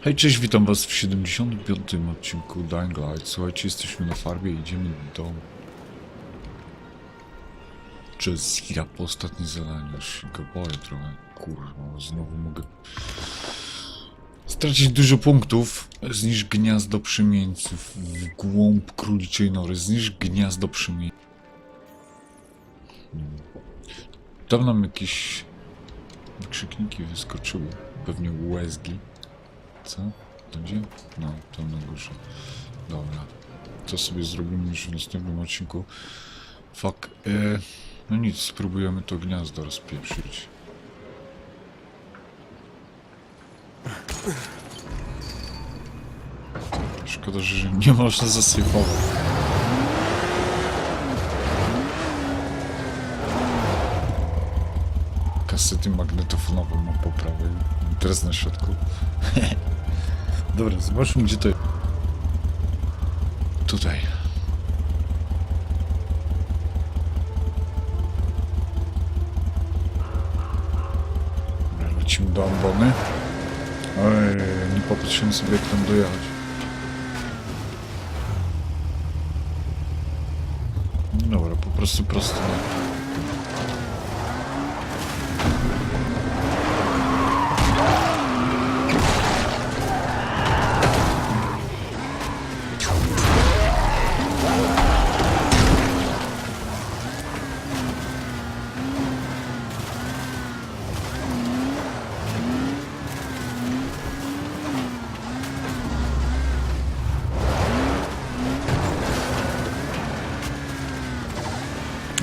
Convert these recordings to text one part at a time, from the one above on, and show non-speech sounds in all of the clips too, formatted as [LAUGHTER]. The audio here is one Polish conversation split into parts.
Hej, cześć, witam was w 75. odcinku Dying Light. Słuchajcie, jesteśmy na farmie i idziemy do... Jezira po ostatnie zadanie. Już go boję trochę. Kurwa, znowu mogę... Stracić dużo punktów. Zniszcz gniazdo przymieńców w głąb króliczej nory. Zniszcz gniazdo przymieńców. Hmm. Tam nam jakieś wykrzykniki wyskoczyły. Pewnie łezgi. Co? To gdzie? No, tam na górze. Dobra. To sobie zrobimy już w następnym odcinku. Fuck. E, no nic, spróbujemy to gniazdo rozpieprzyć. Szkoda, że nie można zasypować. Kasety magnetofonowe mam po prawej. Teraz na środku. [LAUGHS] Dobra, zobaczmy gdzie to... Tutaj. Dobra, lecimy do ambony. Oj, nie popatrzyłem sobie jak tam dojechać. Dobra, po prostu prosto.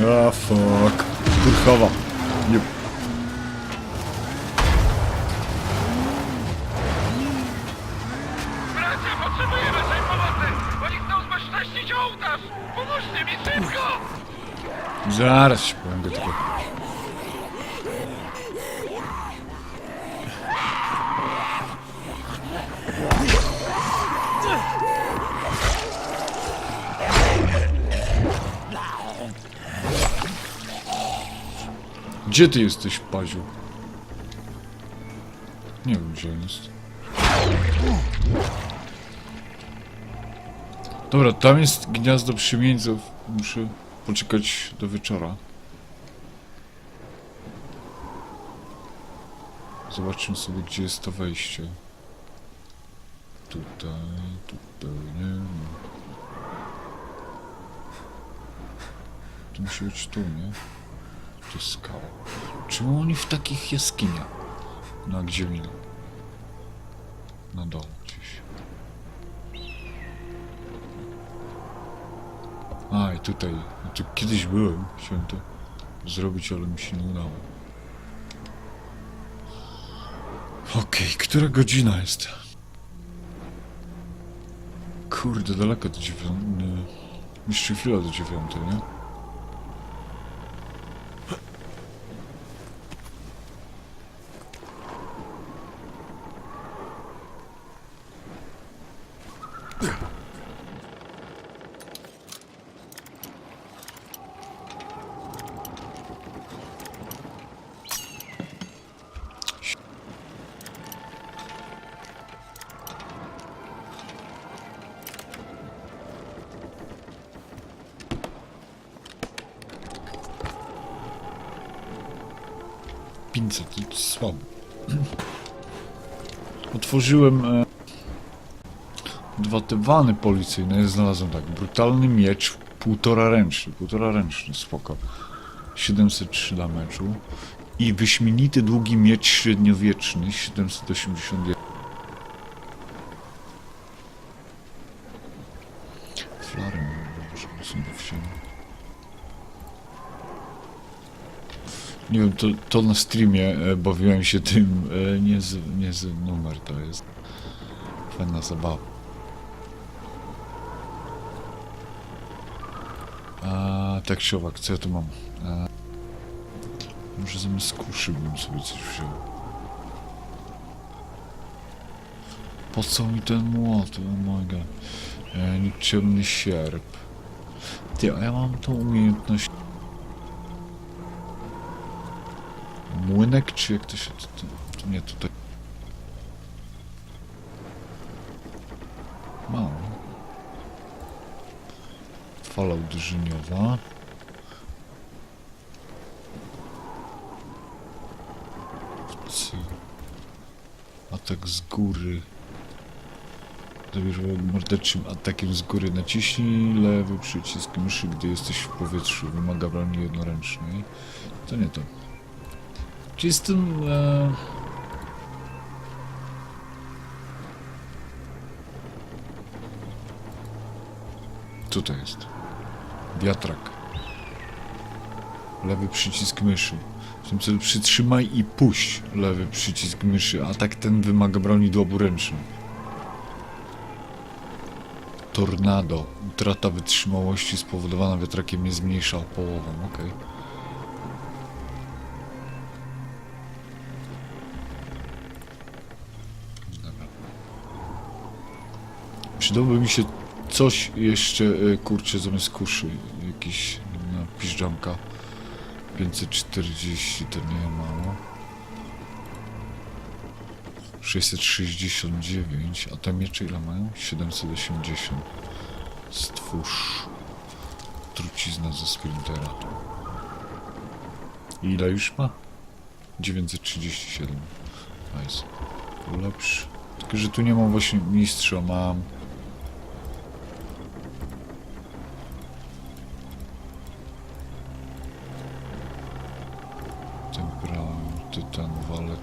A fuck. Kurchowa. Nie. Bracia, potrzebujemy tej pomocy! Oni chcą zbezcześcić ołtarz! Pomóżcie mi szybko! Zaraz się Gdzie ty jesteś, Paziu? Nie wiem, gdzie on jest. Dobra, tam jest gniazdo przymieńców. Muszę poczekać do wieczora. Zobaczmy sobie, gdzie jest to wejście. Tutaj, tutaj, nie ma. To musi być tu, nie? Jest skała. Czemu oni w takich jaskiniach? No, a gdzie minął? Na dole gdzieś. A, i tutaj. No tu kiedyś byłem. Chciałem to zrobić, ale mi się nie udało. Okej, która godzina jest? Kurde, daleko do dziewiątej. Jeszcze chwilę do dziewiątej, nie? Otworzyłem e, dwa te wany policyjne. Znalazłem tak. Brutalny miecz, półtora ręczny. Półtora ręczny, spoko. 703 damage'u. I wyśmienity długi miecz średniowieczny, 781. Flarę może sobie wziąć. Nie wiem, to, to na streamie e, bawiłem się tym, e, nie z, nie z numer to jest. Fajna zabawa. A, tak się owak, co ja tu mam? A, może zamiast kuszy bym sobie coś wziął. Po co mi ten młot? Oh my god. E, nikczemny sierp. Ty, a ja mam tą umiejętność młynek, czy jak to się... To, to, to nie, tutaj... Mam. Fala uderzeniowa. Atak z góry. Zabierz morderczym atakiem z góry naciśnij lewy przycisk myszy, gdy jesteś w powietrzu. Wymaga broni jednoręcznej. To nie to. Czy jestem... E... Co to jest? Wiatrak. Lewy przycisk myszy. W tym celu przytrzymaj i puść lewy przycisk myszy. Atak ten wymaga broni długoburęcznej. Tornado. Utrata wytrzymałości spowodowana wiatrakiem jest mniejsza o połowę. Okej. Dobra. Przydałoby mi się coś jeszcze, e, kurczę, zamiast kuszy. Jakiś no, piżdżamka. 540 to nie mało. 669, a te miecze ile mają? 780. Stwórz. Trucizna ze sprintera. Ile już ma? 937. Nice. Lepszy. Tylko, że tu nie mam właśnie mistrza, mam...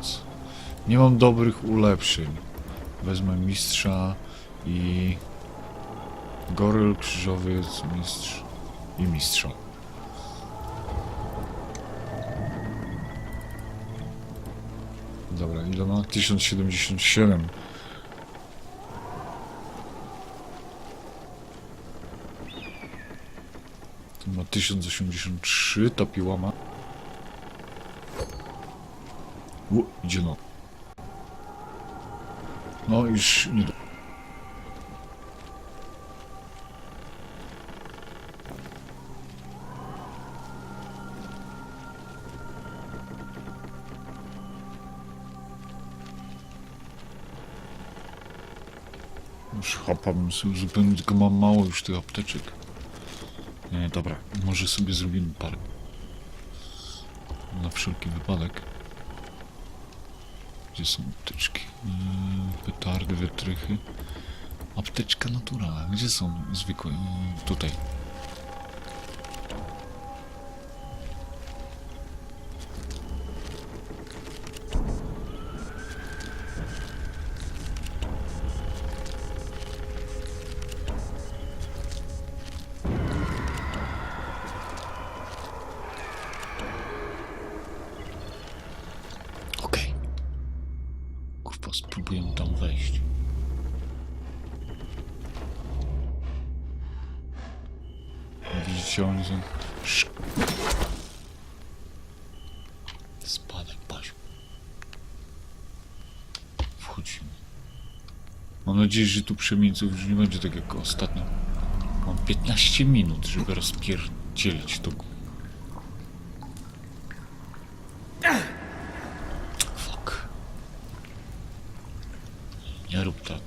walec. Nie mam dobrych ulepszeń. Wezmę mistrza i... Goryl, krzyżowiec, mistrz i mistrza. Dobra, ile ma? 1077. Tu ma 1083, ta piła ma. Idzie no. No już nie do... Już chapam sobie zupełnie, tylko mam mało już tych apteczek. Nie, dobra, może sobie zrobimy parę. Na wszelki wypadek. Gdzie są apteczki? Yy, petardy, wytrychy. Apteczka naturalna. Gdzie są zwykłe? Yy, tutaj. Wejść. Widzicie, oni są... Spadek, Basiu. Wchodzimy. Mam nadzieję, że tu przemieńców już nie będzie tak jak ostatnio. Mam 15 minut, żeby rozpierdzielić to. gó- Fuck. Nie rób tak.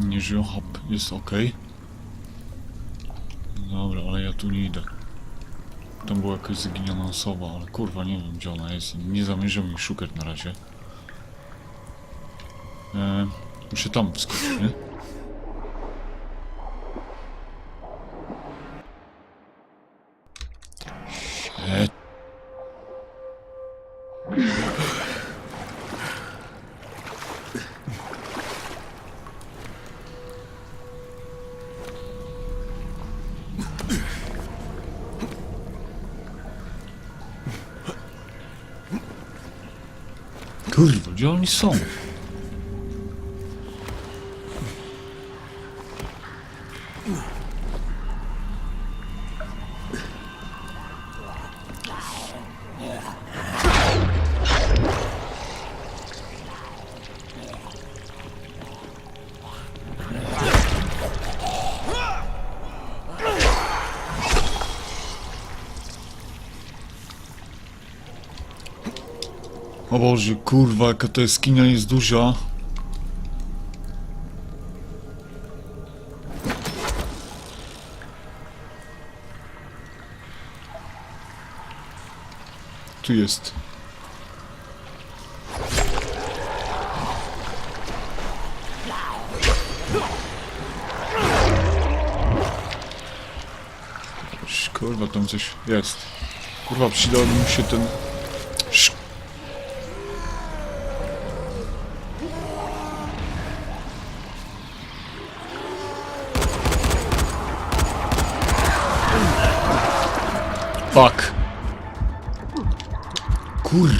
Nie żyją, hop, jest ok. Dobra, ale ja tu nie idę. Tam była jakaś zaginiona osoba, ale kurwa nie wiem gdzie ona jest. Nie zamierzam jej szukać na razie. E, muszę tam wskoczyć, nie? Kurwa, gdzie oni są? Boże, kurwa, jaka ta jaskinia jest duża. Tu jest. Kurwa, tam coś jest. Kurwa, przydałby mi się ten... Fuck. Kur...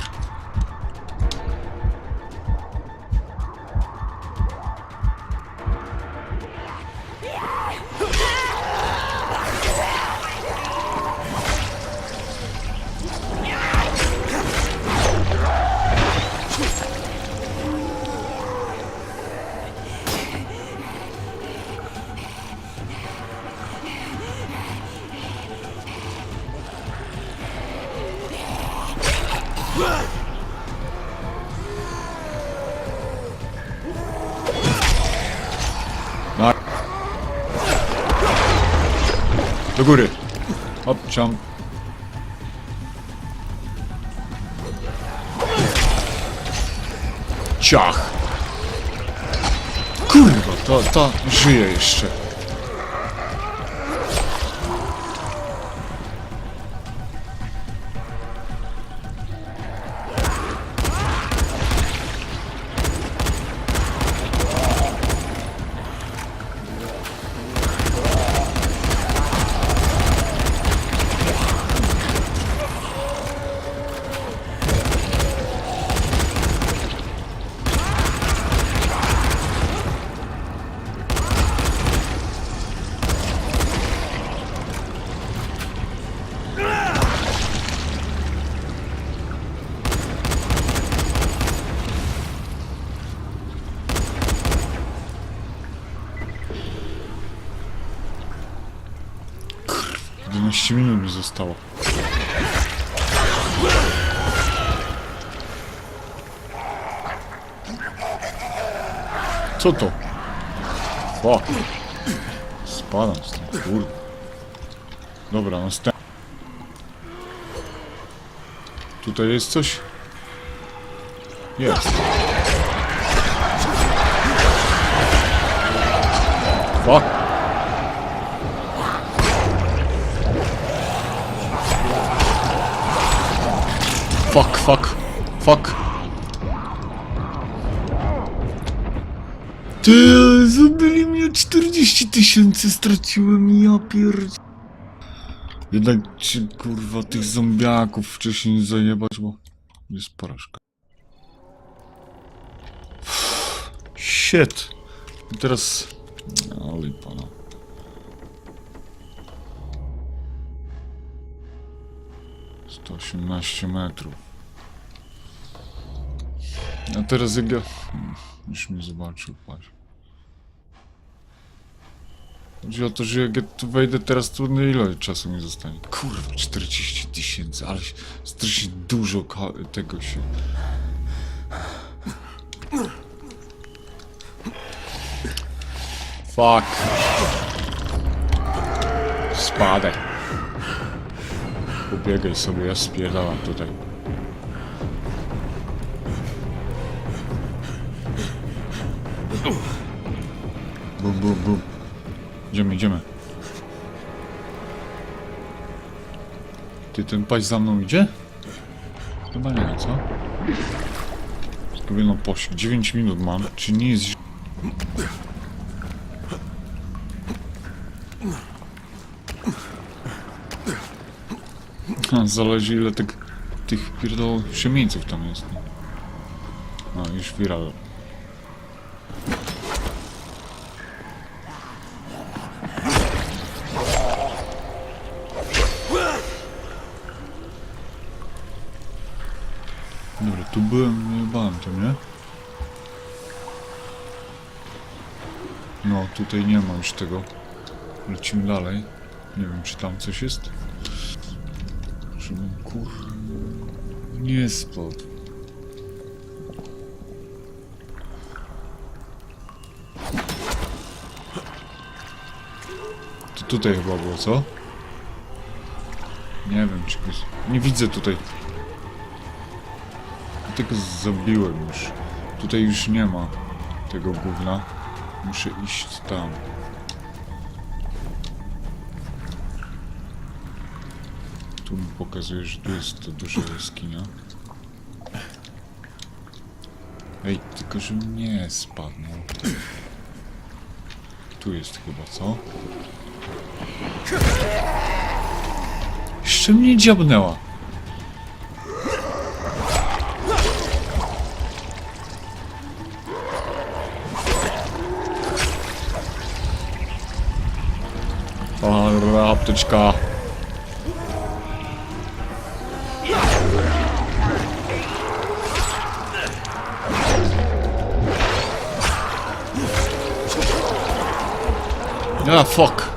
Do góry. Hop, jump. Ciach. Kurwa, to, to żyje jeszcze. Zostało. Co to? Fuck. Spadam stąd, kurwa. Dobra, następny. Tutaj jest coś? Jest. Fuck. Fuck, fuck, fuck. Ty, zabili mnie 40 tysięcy, straciłem, ja pierd... Jednak ci, kurwa, tych zombiaków wcześniej zajebać, bo jest porażka. Shit. I teraz... No, lipa, no. Sto osiemnaście metrów. A teraz jak ja... Hmm, Już mnie zobaczył, patrz. Chodzi o to, że jak ja tu wejdę teraz, to no ile czasu mi zostanie? Kurwa, 40 tysięcy, ale strasznie dużo tego się... Fuck. Spadaj. Pobiegaj sobie, ja spierdalam tutaj. Bum, bum, bum. Idziemy, idziemy. Ty, ten paś za mną idzie? Chyba nie, co? Powinno pość. 9 minut mam, czy nie jest... Ha, Zależy ile tych, tych pierdol siemieńców tam jest. No, już viral. Tutaj nie ma już tego. Lecimy dalej. Nie wiem, czy tam coś jest. Żebym kur... Nie spadł. To tutaj chyba było, co? Nie wiem, czy... Nie widzę tutaj. Tylko zabiłem już. Tutaj już nie ma tego gówna. Muszę iść tam. Tu mi pokazuje, że tu jest to duża jaskinia. Ej, tylko że nie spadnął. Tu jest chyba, co? Jeszcze mnie dziabnęła. Apteczka. Ah, fuck.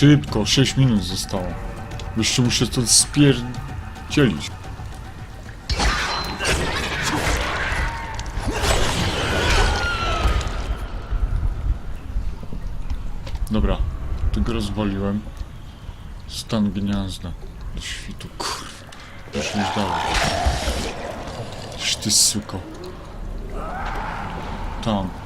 Szybko, 6 minut zostało. Jeszcze muszę to spierdzielić. Dobra, tego rozwaliłem. Stan gniazda. Do świtu, kurwa. Już nie dalej. Ty suko. Tam.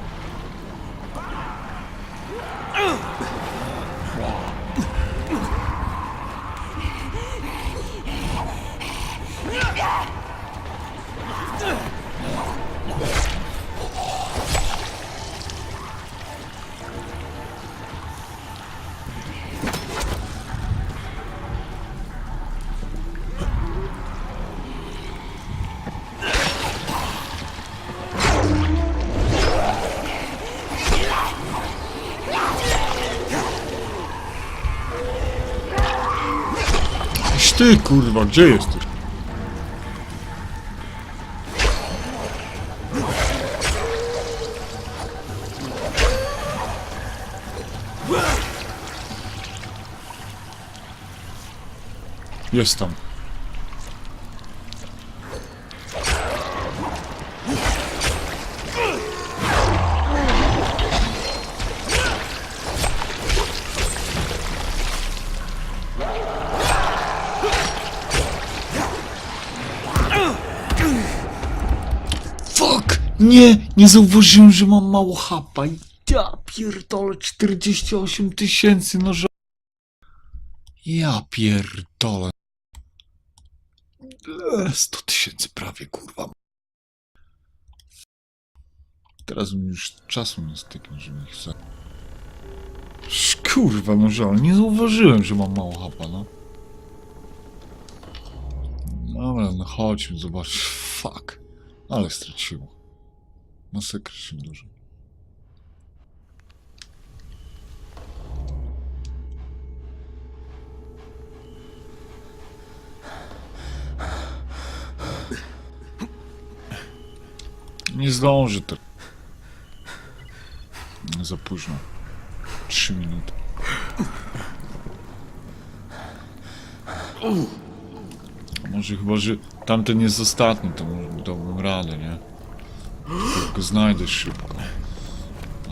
Ty, kurwa, gdzie jesteś? Jest tam. Nie! Nie zauważyłem, że mam mało hapa. Ja pierdolę 48 tysięcy noża. Ja pierdolę. E, 100 tysięcy prawie, kurwa. Teraz mi już czasu nie styknie, ich za... Sz- Kurwa, no żal, nie zauważyłem, że mam mało hapa, no. Dobra, no chodźmy, zobacz. Fuck. Ale straciło. Masakrycznie dużo. Nie zdąży to. Za późno. Trzy minuty. A może chyba, że tamten jest ostatni, to może dałbym radę, Szybko znajdę szybko.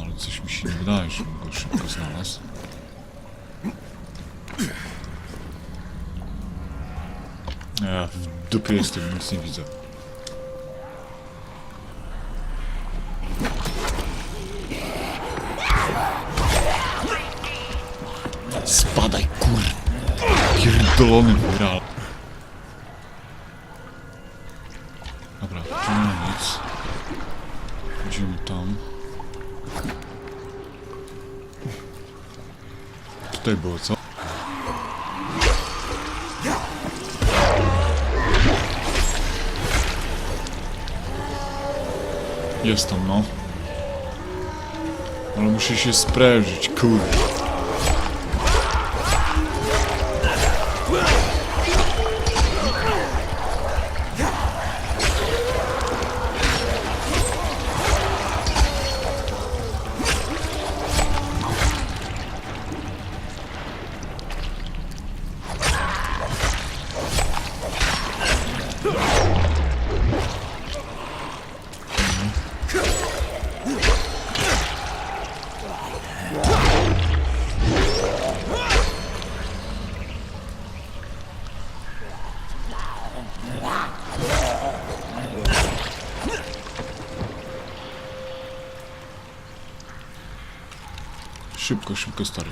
Ale coś mi się nie wydaje, żebym go szybko znalazł. Ja w dupie jestem, nic nie widzę. Spadaj, kur... Pierdolony. Jest tam, no. Ale muszę się sprężyć, kurde. Szybko, szybko, stary.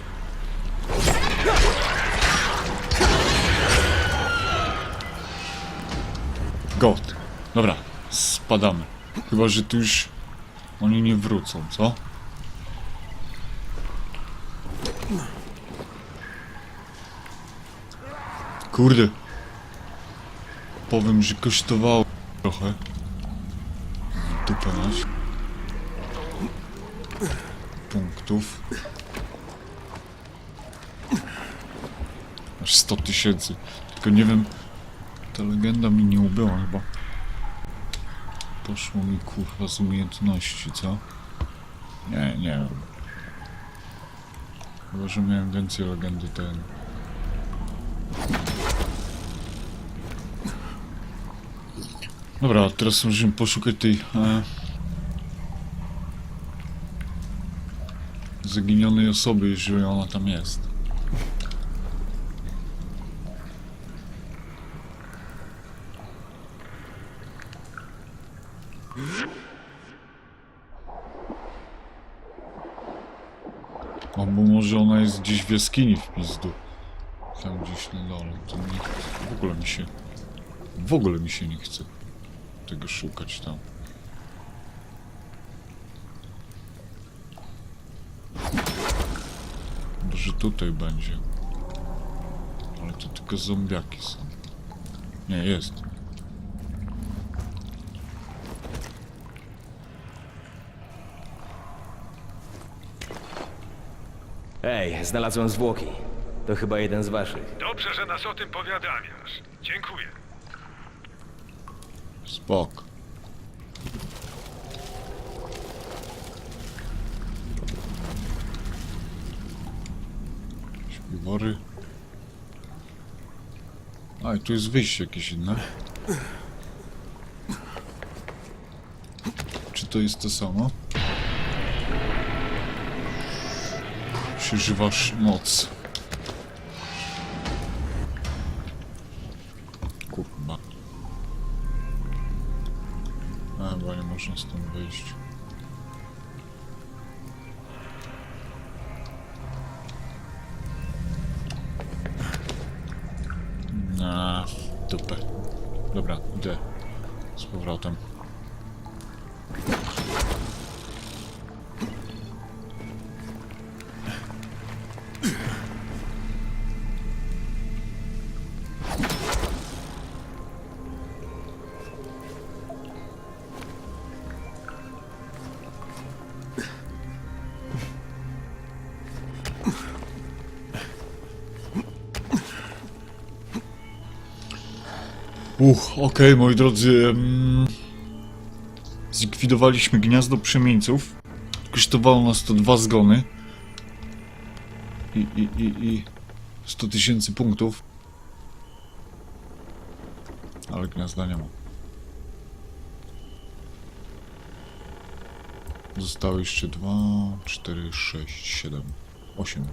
Gold. Dobra, spadamy. Chyba, że tu już oni nie wrócą, co? Kurde. Powiem, że kosztowało trochę. Dupę nać. Punktów. 100 tysięcy. Tylko nie wiem, ta legenda mi nie ubyła chyba. Poszło mi kurwa z umiejętności, co? Nie, nie wiem. Chyba, że miałem więcej legendy ten. Dobra, teraz musimy poszukać tej e, zaginionej osoby, jeżeli ona tam jest. Albo może ona gdzieś w jaskini w pizdu. Tam gdzieś na dole. To nie, w ogóle mi się... W ogóle mi się nie chce tego szukać tam. Może tutaj będzie. Ale to tylko zombiaki są. Nie, jest. Ej, znalazłem zwłoki. To chyba jeden z waszych. Dobrze, że nas o tym powiadamiasz. Dziękuję. Spok. Śpiwory. A, i tu jest wyjście jakieś inne. Czy to jest to samo? Przeżywasz moc. Kurwa. A, chyba nie można stąd wyjść. Na dupę. Dobra, idę. Z powrotem. Uch, okej, moi drodzy. em, Zlikwidowaliśmy gniazdo przemieńców. Kosztowało nas to dwa zgony. I, i, i, i 100 tysięcy punktów. Ale gniazda nie ma. Zostały jeszcze 2, 4, 6, 7, 8.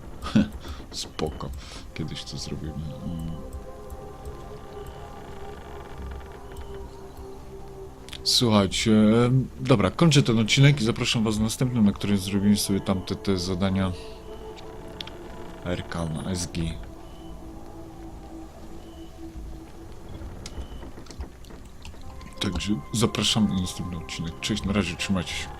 Spoko. Kiedyś to zrobimy. Słuchajcie, dobra, kończę ten odcinek i zapraszam was w następnym, na którym zrobimy sobie tamte te zadania RK na SG. Także zapraszam na następny odcinek. Cześć, na razie, trzymajcie się.